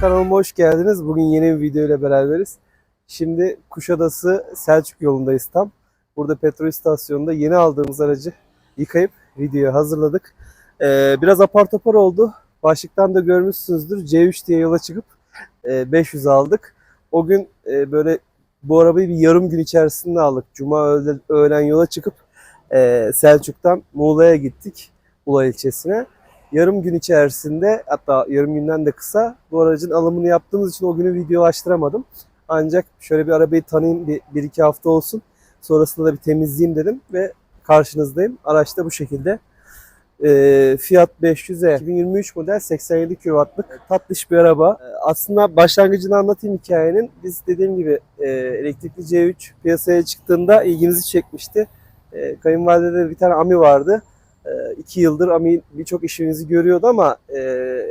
kanalıma hoş geldiniz. Bugün yeni bir video ile beraberiz. Şimdi Kuşadası Selçuk yolundayız tam. Burada petrol istasyonunda yeni aldığımız aracı yıkayıp videoya hazırladık. Ee, biraz apar topar oldu. Başlıktan da görmüşsünüzdür. C3 diye yola çıkıp e, 500 aldık. O gün e, böyle bu arabayı bir yarım gün içerisinde aldık. Cuma öğle- öğlen yola çıkıp e, Selçuk'tan Muğla'ya gittik. Ula ilçesine yarım gün içerisinde hatta yarım günden de kısa bu aracın alımını yaptığımız için o günü videolaştıramadım. Ancak şöyle bir arabayı tanıyayım bir, bir iki hafta olsun. Sonrasında da bir temizleyeyim dedim ve karşınızdayım. Araç da bu şekilde. Ee, Fiat 500e 2023 model 87 kW'lık tatlış bir araba. Ee, aslında başlangıcını anlatayım hikayenin. Biz dediğim gibi e, elektrikli C3 piyasaya çıktığında ilgimizi çekmişti. E, kayınvalidede bir tane Ami vardı. E, iki yıldır Ami birçok işimizi görüyordu ama e,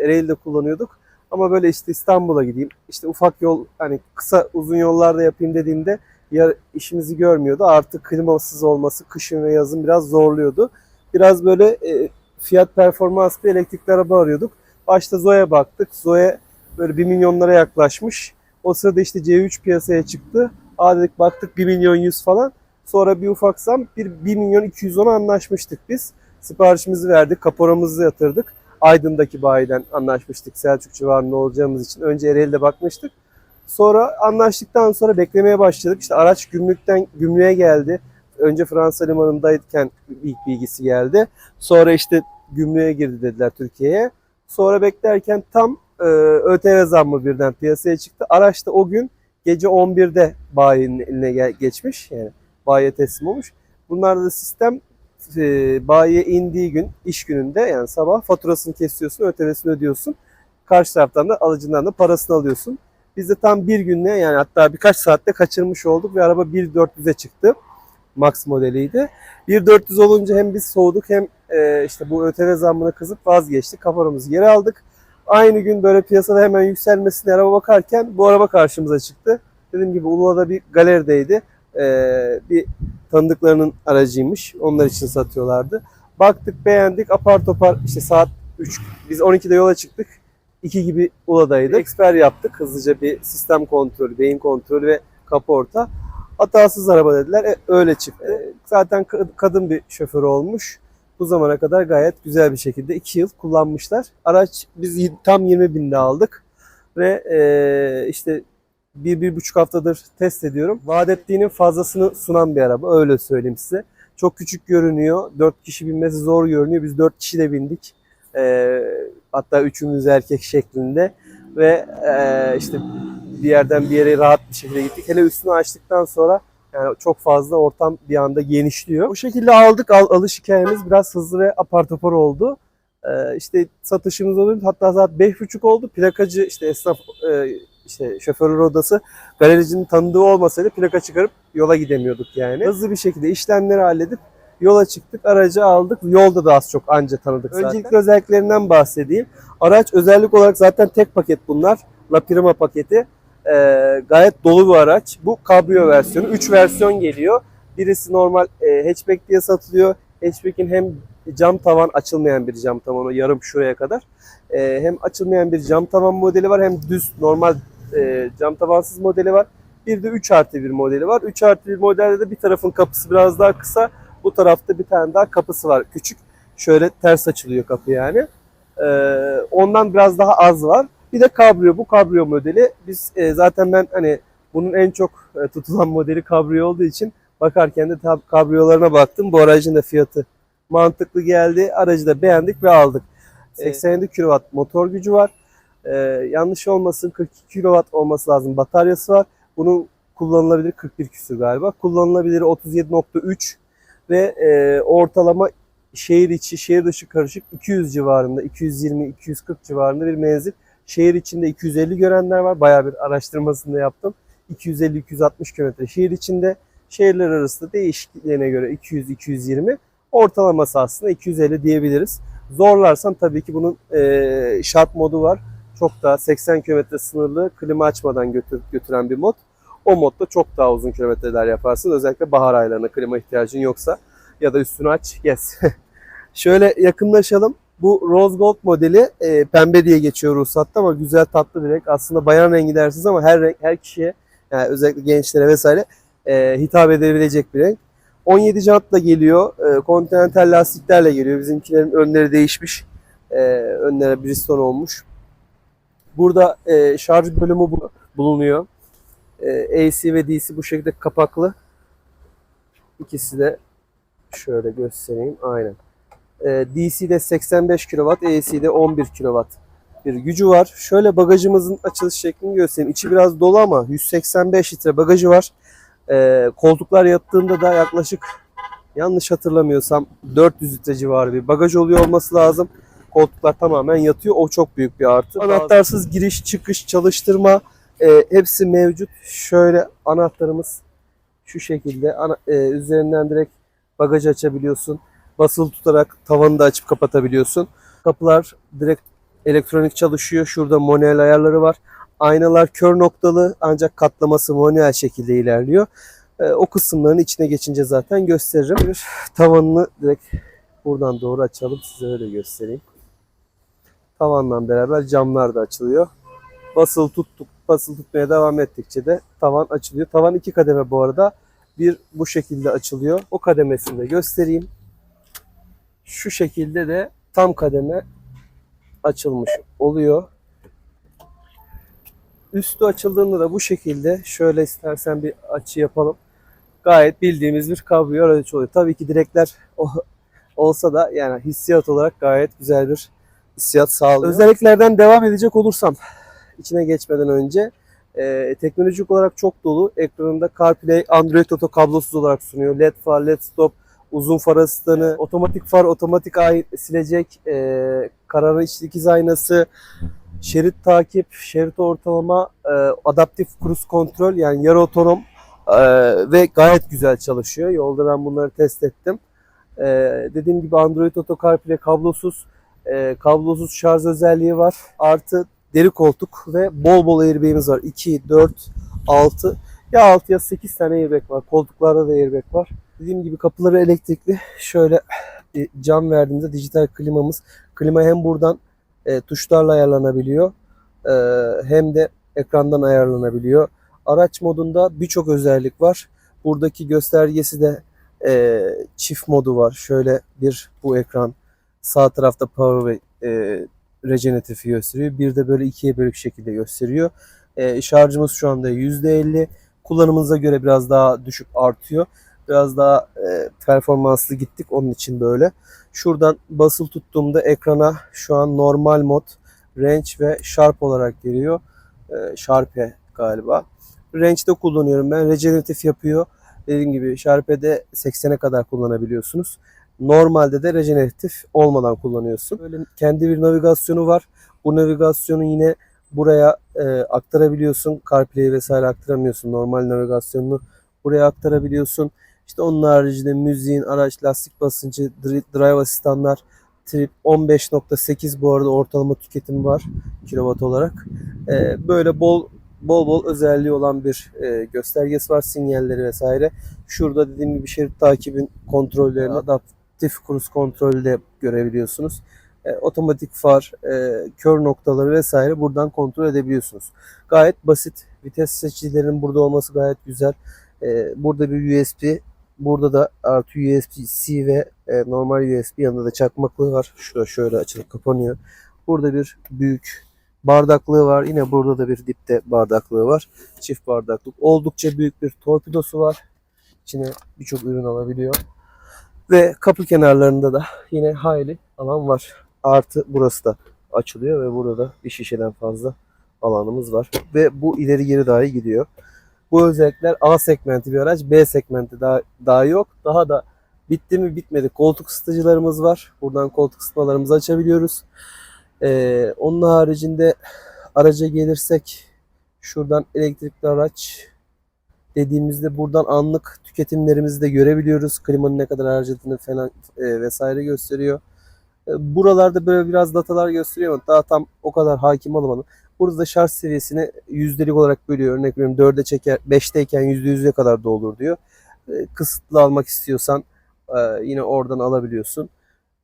Ereğli'de kullanıyorduk. Ama böyle işte İstanbul'a gideyim, işte ufak yol, hani kısa uzun yollarda yapayım dediğimde ya işimizi görmüyordu. Artık klimasız olması kışın ve yazın biraz zorluyordu. Biraz böyle e, fiyat performans bir elektrikli araba arıyorduk. Başta Zoe'ye baktık. Zoe böyle 1 milyonlara yaklaşmış. O sırada işte C3 piyasaya çıktı. Aa baktık 1 milyon 100 falan. Sonra bir ufak zam 1, 1 milyon 210'a anlaşmıştık biz. Siparişimizi verdik, kaporamızı yatırdık. Aydın'daki bayiden anlaşmıştık Selçuk civarında olacağımız için. Önce Ereğli'de bakmıştık. Sonra anlaştıktan sonra beklemeye başladık. İşte araç gümrükten gümrüğe geldi. Önce Fransa limanındayken ilk bilgisi geldi. Sonra işte gümrüğe girdi dediler Türkiye'ye. Sonra beklerken tam e, ÖTV zammı birden piyasaya çıktı. Araç da o gün gece 11'de bayinin eline geçmiş. Yani bayiye teslim olmuş. Bunlarda da sistem e, bayiye indiği gün, iş gününde yani sabah faturasını kesiyorsun, ÖTV'sini ödüyorsun. Karşı taraftan da alıcından da parasını alıyorsun. Biz de tam bir günle yani hatta birkaç saatte kaçırmış olduk ve araba 1.400'e çıktı. Max modeliydi. 1.400 olunca hem biz soğuduk hem e, işte bu ÖTV zammına kızıp vazgeçtik. Kafaramızı geri aldık. Aynı gün böyle piyasada hemen yükselmesine araba bakarken bu araba karşımıza çıktı. Dediğim gibi Ulua'da bir galerideydi. E, bir tanıdıklarının aracıymış. Onlar için satıyorlardı. Baktık beğendik apar topar işte saat 3 biz 12'de yola çıktık. 2 gibi Ula'daydık. Eksper yaptık hızlıca bir sistem kontrolü, beyin kontrolü ve kaporta. Hatasız araba dediler. E, öyle çıktı. Zaten ka- kadın bir şoför olmuş. Bu zamana kadar gayet güzel bir şekilde 2 yıl kullanmışlar. Araç biz tam 20 binde aldık. Ve e, işte bir, bir buçuk haftadır test ediyorum. Vaat ettiğinin fazlasını sunan bir araba. Öyle söyleyeyim size. Çok küçük görünüyor. 4 kişi binmesi zor görünüyor. Biz 4 kişi de bindik. E, hatta üçümüz erkek şeklinde. Ve e, işte bir yerden bir yere rahat bir şekilde gittik. Hele üstünü açtıktan sonra yani çok fazla ortam bir anda genişliyor. Bu şekilde aldık. Al, alış hikayemiz biraz hızlı ve apar topar oldu. Ee, işte satışımız oluyor. Hatta saat 5.30 oldu. Plakacı işte esnaf e, işte şoförler odası galericinin tanıdığı olmasaydı plaka çıkarıp yola gidemiyorduk yani. Hızlı bir şekilde işlemleri halledip yola çıktık. Aracı aldık. Yolda da az çok anca tanıdık zaten. Öncelikle özelliklerinden bahsedeyim. Araç özellik olarak zaten tek paket bunlar. La Prima paketi. Ee, gayet dolu bir araç. Bu kabrio versiyonu. 3 versiyon geliyor. Birisi normal e, hatchback diye satılıyor. Hatchback'in hem cam tavan açılmayan bir cam tavan o yarım şuraya kadar. Ee, hem açılmayan bir cam tavan modeli var hem düz normal e, cam tavansız modeli var. Bir de 3 artı 1 modeli var. 3 artı 1 modelde de bir tarafın kapısı biraz daha kısa. Bu tarafta bir tane daha kapısı var küçük. Şöyle ters açılıyor kapı yani. Ee, ondan biraz daha az var. Bir de kabrio. Bu kabrio modeli. Biz e, zaten ben hani bunun en çok e, tutulan modeli kabrio olduğu için bakarken de tab kabriyolarına baktım. Bu aracın da fiyatı mantıklı geldi. Aracı da beğendik ve aldık. 87 kW motor gücü var. Ee, yanlış olmasın 42 kW olması lazım. Bataryası var. Bunun kullanılabilir 41 küsur galiba. Kullanılabilir 37.3 ve e, ortalama şehir içi, şehir dışı karışık 200 civarında, 220-240 civarında bir menzil. Şehir içinde 250 görenler var. Bayağı bir araştırmasını da yaptım. 250-260 kilometre şehir içinde. Şehirler arası da değişikliklerine göre 200-220. Ortalaması aslında 250 diyebiliriz. Zorlarsam tabii ki bunun e, şart modu var. Çok daha 80 kilometre sınırlı klima açmadan götür, götüren bir mod. O modda çok daha uzun kilometreler yaparsın. Özellikle bahar aylarında klima ihtiyacın yoksa ya da üstünü aç gez. Şöyle yakınlaşalım. Bu Rose Gold modeli e, pembe diye geçiyor ruhsatta ama güzel tatlı bir renk. Aslında bayan rengi dersiniz ama her renk her kişiye yani özellikle gençlere vesaire e, hitap edebilecek bir renk. 17 jantla geliyor. E, Continental lastiklerle geliyor. Bizimkilerin önleri değişmiş. E, önlere Bridgestone olmuş. Burada e, şarj bölümü bu- bulunuyor. E, AC ve DC bu şekilde kapaklı. İkisi de şöyle göstereyim. Aynen. E, DC'de 85 kW, AC'de 11 kW bir gücü var. Şöyle bagajımızın açılış şeklini göstereyim. İçi biraz dolu ama 185 litre bagajı var. E, koltuklar yattığında da yaklaşık yanlış hatırlamıyorsam 400 litre civarı bir bagaj oluyor olması lazım. Koltuklar tamamen yatıyor. O çok büyük bir artı. Anahtarsız giriş, çıkış, çalıştırma e, hepsi mevcut. Şöyle anahtarımız şu şekilde. Ana, e, üzerinden direkt bagajı açabiliyorsun. Basılı tutarak tavanı da açıp kapatabiliyorsun. Kapılar direkt elektronik çalışıyor. Şurada manuel ayarları var. Aynalar kör noktalı ancak katlaması manuel şekilde ilerliyor. E, o kısımların içine geçince zaten gösteririm. Tavanını direkt buradan doğru açalım. Size öyle göstereyim. Tavanla beraber camlar da açılıyor. Basılı tuttuk, basılı tutmaya devam ettikçe de tavan açılıyor. Tavan iki kademe bu arada. Bir bu şekilde açılıyor. O kademesini de göstereyim. Şu şekilde de tam kademe açılmış oluyor. Üstü açıldığında da bu şekilde şöyle istersen bir açı yapalım. Gayet bildiğimiz bir kabriyo araç oluyor. Tabii ki direkler olsa da yani hissiyat olarak gayet güzel bir hissiyat sağlıyor. Özelliklerden devam edecek olursam içine geçmeden önce e, teknolojik olarak çok dolu. Ekranında CarPlay, Android Auto kablosuz olarak sunuyor. LED far, LED stop, uzun far asistanı, otomatik far, otomatik ay silecek, e, kararı iç dikiz aynası, şerit takip, şerit ortalama, e, adaptif cruise kontrol yani yarı otonom e, ve gayet güzel çalışıyor. Yolda ben bunları test ettim. E, dediğim gibi Android Auto CarPlay kablosuz, e, kablosuz şarj özelliği var. Artı deri koltuk ve bol bol airbag'imiz var. 2, 4, 6 ya 6 ya 8 tane airbag var. Koltuklarda da airbag var. Dediğim gibi kapıları elektrikli. Şöyle bir cam verdiğimizde dijital klimamız. Klima hem buradan e, tuşlarla ayarlanabiliyor e, hem de ekrandan ayarlanabiliyor. Araç modunda birçok özellik var. Buradaki göstergesi de e, çift modu var. Şöyle bir bu ekran sağ tarafta power ve e, rejeneratifi gösteriyor. Bir de böyle ikiye bölük şekilde gösteriyor. E, şarjımız şu anda %50. Kullanımınıza göre biraz daha düşük artıyor. Biraz daha e, performanslı gittik onun için böyle. Şuradan basılı tuttuğumda ekrana şu an normal mod, range ve sharp olarak geliyor. E, Sharp'e galiba. Range'de kullanıyorum ben. Regeneratif yapıyor. Dediğim gibi Sharp'e 80'e kadar kullanabiliyorsunuz. Normalde de rejeneratif olmadan kullanıyorsun. Böyle kendi bir navigasyonu var. Bu navigasyonu yine buraya e, aktarabiliyorsun. CarPlay vesaire aktaramıyorsun. Normal navigasyonunu buraya aktarabiliyorsun. İşte onun haricinde müziğin, araç, lastik basıncı, dri- drive asistanlar, trip 15.8 bu arada ortalama tüketim var kilowatt olarak. E, böyle bol bol bol özelliği olan bir e, göstergesi var, sinyalleri vesaire. Şurada dediğim gibi şerit takibin kontrollerini, adaptif cruise kontrolü de görebiliyorsunuz. E, otomatik far, e, kör noktaları vesaire buradan kontrol edebiliyorsunuz. Gayet basit. Vites seçicilerinin burada olması gayet güzel. E, burada bir USB, burada da artı USB-C ve e, normal USB yanında da çakmaklığı var. Şurada şöyle açılıp kapanıyor. Burada bir büyük bardaklığı var. Yine burada da bir dipte bardaklığı var. Çift bardaklık. Oldukça büyük bir torpidosu var. İçine birçok ürün alabiliyor. Ve kapı kenarlarında da yine hayli alan var. Artı burası da açılıyor ve burada da bir şişeden fazla alanımız var. Ve bu ileri geri dahi gidiyor. Bu özellikler A segmenti bir araç. B segmenti daha, daha yok. Daha da bitti mi bitmedi. Koltuk ısıtıcılarımız var. Buradan koltuk ısıtmalarımızı açabiliyoruz. Ee, onun haricinde araca gelirsek şuradan elektrikli araç dediğimizde buradan anlık tüketimlerimizi de görebiliyoruz. Klimanın ne kadar harcadığını falan e, vesaire gösteriyor. E, buralarda böyle biraz datalar gösteriyor ama daha tam o kadar hakim olamadım. Burada da şarj seviyesini yüzdelik olarak bölüyor. Örnek veriyorum 4'e çeker, 5'teyken %100'e kadar da olur diyor. E, kısıtlı almak istiyorsan e, yine oradan alabiliyorsun.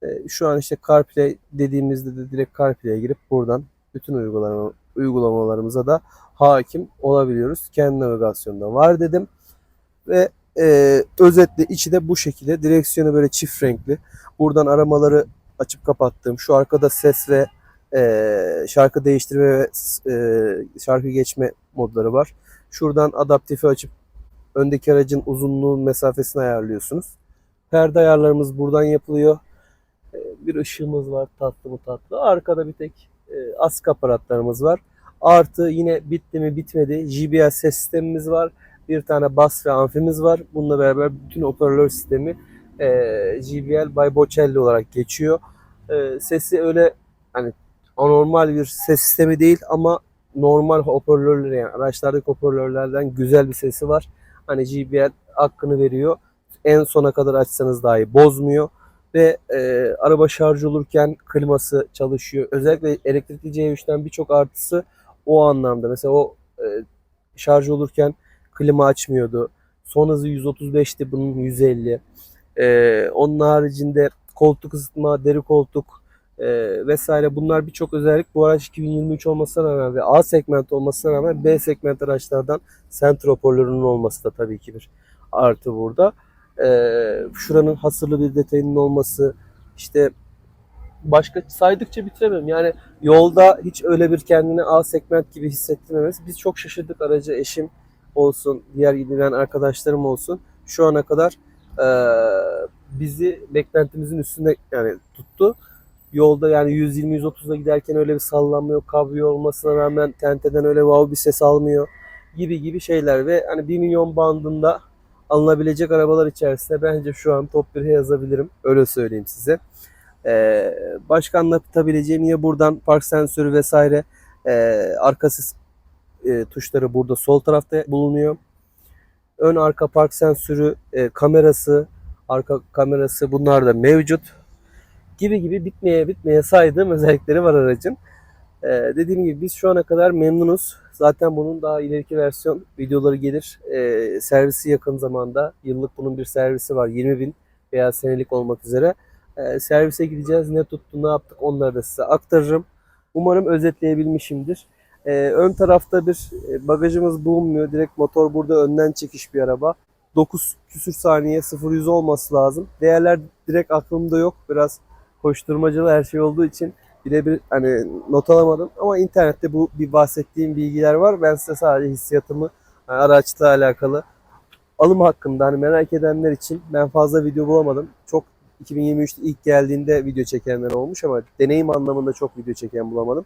E, şu an işte CarPlay dediğimizde de direkt CarPlay'e girip buradan bütün uygulama, uygulamalarımıza da hakim olabiliyoruz. Kendi navigasyonda var dedim. Ve e, özetle içi de bu şekilde. Direksiyonu böyle çift renkli. Buradan aramaları açıp kapattım. Şu arkada ses ve e, şarkı değiştirme ve e, şarkı geçme modları var. Şuradan adaptifi açıp öndeki aracın uzunluğun mesafesini ayarlıyorsunuz. Perde ayarlarımız buradan yapılıyor. E, bir ışığımız var tatlı mı tatlı. Arkada bir tek e, ask aparatlarımız var. Artı yine bitti mi bitmedi. JBL ses sistemimiz var. Bir tane bas ve amfimiz var. Bununla beraber bütün hoparlör sistemi e, JBL by Bocelli olarak geçiyor. E, sesi öyle hani anormal bir ses sistemi değil ama normal hoparlörler yani araçlardaki hoparlörlerden güzel bir sesi var. Hani JBL hakkını veriyor. En sona kadar açsanız dahi bozmuyor ve e, araba şarj olurken kliması çalışıyor. Özellikle elektrikli C3'ten birçok artısı o anlamda. Mesela o e, şarj olurken klima açmıyordu. Son hızı 135'ti bunun 150. E, onun haricinde koltuk ısıtma, deri koltuk e, vesaire bunlar birçok özellik. Bu araç 2023 olmasına rağmen ve A segment olmasına rağmen B segment araçlardan sentr hoparlörünün olması da tabii ki bir artı burada. E, şuranın hasırlı bir detayının olması işte başka saydıkça bitiremem. Yani yolda hiç öyle bir kendini A segment gibi hissettirmemesi. Biz çok şaşırdık aracı eşim olsun, diğer gidilen arkadaşlarım olsun. Şu ana kadar e, bizi beklentimizin üstünde yani tuttu. Yolda yani 120-130'da giderken öyle bir sallanma yok. Kabriyo olmasına rağmen tenteden öyle wow bir ses almıyor gibi gibi şeyler ve hani 1 milyon bandında alınabilecek arabalar içerisinde bence şu an top 1'e yazabilirim. Öyle söyleyeyim size. Ee, başka anlatabileceğim yine buradan park sensörü vesaire e, arkası e, tuşları burada sol tarafta bulunuyor. Ön arka park sensörü, e, kamerası, arka kamerası bunlar da mevcut. Gibi gibi bitmeye bitmeye saydığım özellikleri var aracın. Ee, dediğim gibi biz şu ana kadar memnunuz. Zaten bunun daha ileriki versiyon videoları gelir. Ee, servisi yakın zamanda. Yıllık bunun bir servisi var. 20 bin veya senelik olmak üzere. Ee, servise gideceğiz. Ne tuttu, ne yaptık onları da size aktarırım. Umarım özetleyebilmişimdir. Ee, ön tarafta bir e, bagajımız bulunmuyor. Direkt motor burada önden çekiş bir araba. 9 küsür saniye 0-100 olması lazım. Değerler direkt aklımda yok. Biraz koşturmacalı her şey olduğu için birebir hani not alamadım ama internette bu bir bahsettiğim bilgiler var. Ben size sadece hissiyatımı hani araçla alakalı alım hakkında hani merak edenler için ben fazla video bulamadım. Çok 2023'te ilk geldiğinde video çekenler olmuş ama deneyim anlamında çok video çeken bulamadım.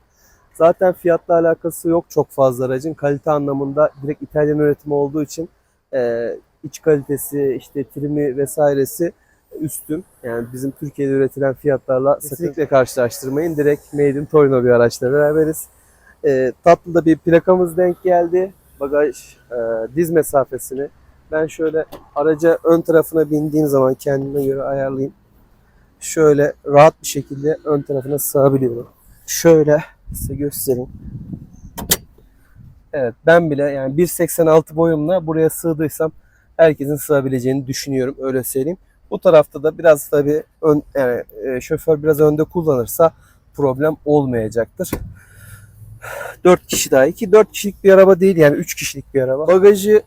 Zaten fiyatla alakası yok çok fazla aracın. Kalite anlamında direkt İtalyan üretimi olduğu için e, iç kalitesi, işte trimi vesairesi üstün. Yani bizim Türkiye'de üretilen fiyatlarla kesinlikle karşılaştırmayın. Direkt Made in Torino bir araçla beraberiz. E, tatlı da bir plakamız denk geldi. Bagaj e, diz mesafesini ben şöyle araca ön tarafına bindiğim zaman kendime göre ayarlayayım. Şöyle rahat bir şekilde ön tarafına sığabiliyorum. Şöyle size göstereyim. Evet ben bile yani 1.86 boyumla buraya sığdıysam herkesin sığabileceğini düşünüyorum öyle söyleyeyim. Bu tarafta da biraz tabii ön, yani e, şoför biraz önde kullanırsa problem olmayacaktır. 4 kişi daha. 2 4 kişilik bir araba değil yani 3 kişilik bir araba. Bagajı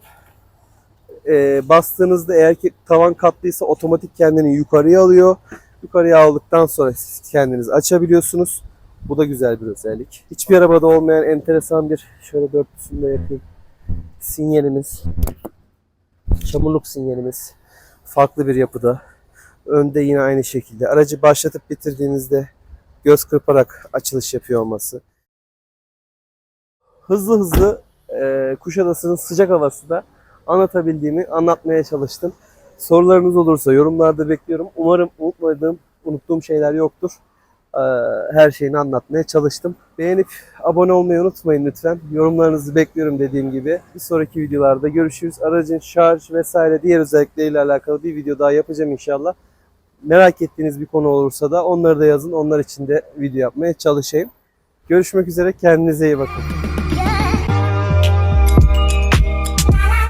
e, bastığınızda eğer ki tavan katlıysa otomatik kendini yukarıya alıyor. Yukarıya aldıktan sonra siz kendiniz açabiliyorsunuz. Bu da güzel bir özellik. Hiçbir arabada olmayan enteresan bir şöyle dörtlüsünü de yapayım. Sinyalimiz. Çamurluk sinyalimiz. Farklı bir yapıda. Önde yine aynı şekilde. Aracı başlatıp bitirdiğinizde göz kırparak açılış yapıyor olması. Hızlı hızlı e, Kuşadası'nın sıcak havası da anlatabildiğimi anlatmaya çalıştım. Sorularınız olursa yorumlarda bekliyorum. Umarım unutmadığım, unuttuğum şeyler yoktur. Ee, Her şeyini anlatmaya çalıştım. Beğenip abone olmayı unutmayın lütfen. Yorumlarınızı bekliyorum dediğim gibi. Bir sonraki videolarda görüşürüz. Aracın şarj vesaire diğer özellikleriyle alakalı bir video daha yapacağım inşallah. Merak ettiğiniz bir konu olursa da onları da yazın. Onlar için de video yapmaya çalışayım. Görüşmek üzere. Kendinize iyi bakın.